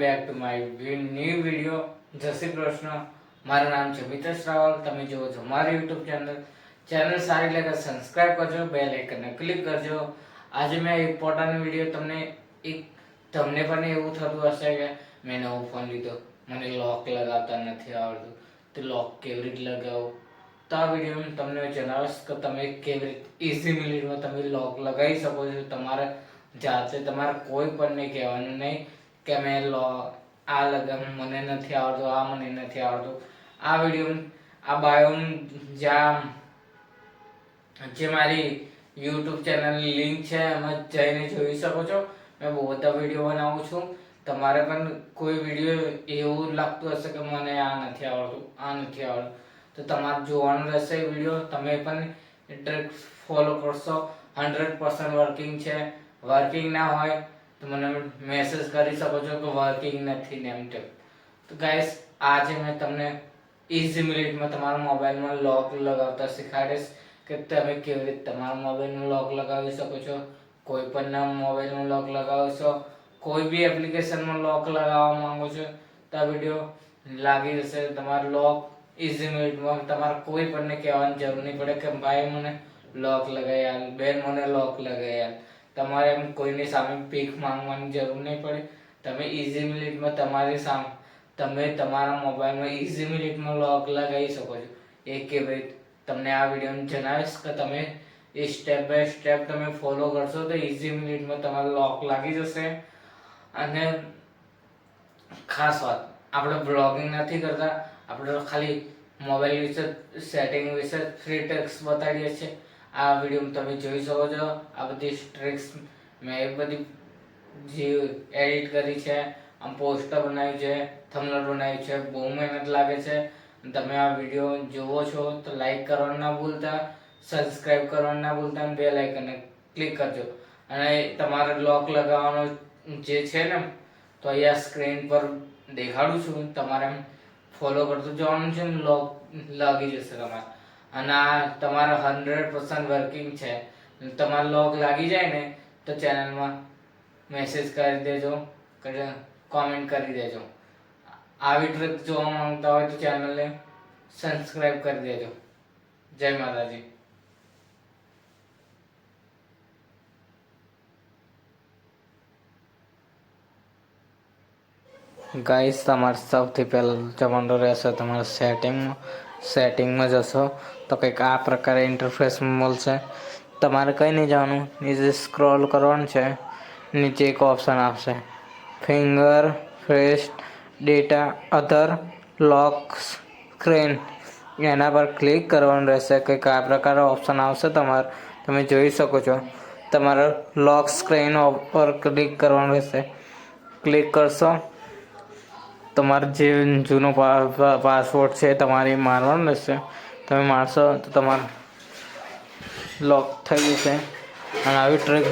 Back to my new video. Jai Shri Krishna. મારું નામ છે મિતેશ રાવલ. તમે જુઓ છો મારી યુટ્યુબ ચેનલ. ચેનલ સારી લાગે સબસ્ક્રાઇબ કરજો બેલ આઇકનને ક્લિક કરજો. આજે મેં ઇમ્પોર્ટન્ટ વીડિયો તમને એક તમને પણ એવું થતું હશે કે મેં નવો ફોન લીધો. મને લોક લગાવતા નથી આવડતું. તો લોક કેવી રીતે લગાવો? તો આ વિડીયોમાં તમને જણાવીશ કે તમે કેવી રીતે ઇઝી મિનિટમાં તમે લોક લગાવી શકો છો. તમારે જાતે તમારે કોઈ પણ નહીં કહેવાનું નહીં. કે મેં લો, આ લગન મને નથી આવડતું, આ મને નથી આવડતું. આ વીડિયો આ બાયો જ્યાં, જે મારી યુટ્યુબ ચેનલની લિંક છે, એમાં જઈને જોઈ શકો છો. મેં બહુ બધા વીડિયો બનાવું છું. તમારે પણ કોઈ વીડિયો એવું લાગતું હશે કે મને આ નથી આવડતું, આ નથી આવડતું. તો તમારે જોવાનું રહેશે વીડિયો તમે પણ ટ્રેક ફોલો કરશો. હંડ્રેડ પર્સન્ટ વર્કિંગ છે. વર્કિંગ ના હોય તો મને મેસેજ કરી શકો છો કે વર્કિંગ નથી ને એમ તેમ. તો ગાઈસ આજે મેં તમને ઇઝી મિનિટમાં તમારા મોબાઈલમાં લોક લગાવતા શીખવાડીશ કે તમે કેવી રીતે તમારા મોબાઈલમાં લોક લગાવી શકો છો. કોઈ પણ ના મોબાઈલમાં લોક લગાવો છો કોઈ બી એપ્લિકેશનમાં લોક લગાવવા માંગો છો, તો વીડિયો લાગી જશે. તમારે લોક ઇઝી મિનિટમાં તમારે કોઈ પણને કહેવાની જરૂર નહીં પડે કે ભાઈ મને લોક લગાવી આલ, બેન મને લોક લગાવી આલ. તમારે એમ કોઈની સામે ભીખ માંગવાની જરૂર નહીં પડે. તમે ઇઝી મિનિટમાં તમારી સામે, તમે તમારા મોબાઈલમાં ઇઝી મિનિટમાં લોક લગાવી શકો છો. એ કે ભાઈ, તમને આ વીડિયો જણાવીશ કે તમે એ સ્ટેપ બાય સ્ટેપ તમે ફોલો કરશો તો ઇઝી મિનિટમાં તમારો લોક લાગી જશે. અને ખાસ વાત, આપણે બ્લોગિંગ નથી કરતા, આપણે ખાલી મોબાઈલ વિશે સેટિંગ વિશે ફ્રી ટેક્સ બતાવીએ છીએ. આ વીડિયો તમે જોઈ શકો છો. આ બધી ટ્રિક્સ મેં એ બધી જે એડિટ કરી છે, આમ પોસ્ટર બનાવ્યું છે થમલર બનાવ્યું છે, બહુ મહેનત લાગે છે. તમે આ વીડિયો જુઓ છો તો લાઈક કરવાનું ના ભૂલતા સબસ્ક્રાઇબ કરવાનું ના ભૂલતા અને બે લાઇકને ક્લિક કરજો. અને તમારે લોક લગાવવાનો જે છે ને, તો અહીંયા સ્ક્રીન પર દેખાડું છું. તમારે ફોલો કરતું જવાનું છે લોક લાગી જશે તમારે. અને આ તમારો હંડ્રેડ પર્સન્ટ વર્કિંગ છે. તમારો લોક લાગી જાય ને, તો ચેનલમાં મેસેજ કરી દેજો કોમેન્ટ કરી દેજો. આવી ટ્રીક જોવા માંગતા હોય તો ચેનલને સબસ્ક્રાઇબ કરી દેજો. જય માતાજી. ગાઈસ તમારે સૌથી પહેલાં જવાનું રહેશે તમારા સેટિંગમાં સેટિંગમાં જશો, તો કંઈક આ પ્રકારે ઇન્ટરફેસ મળશે. તમારે કંઈ નહીં જવાનું, નીચે સ્ક્રોલ કરવાનું છે, નીચે એક ઓપ્શન આવશે finger face data other lock screen એના પર ક્લિક કરવાનું રહેશે. કંઈક આ પ્રકારે ઓપ્શન આવશે તમારે. તમે જોઈ શકો છો. તમારે લોક સ્ક્રીન પર ક્લિક કરવાનું રહેશે. ક્લિક કરશો તમારે જે જૂનો પાસવર્ડ છે તમારે મારવાનો રહેશે. તમે મારશો તો તમારું લોક થઈ જશે. અને આવી ટ્રીક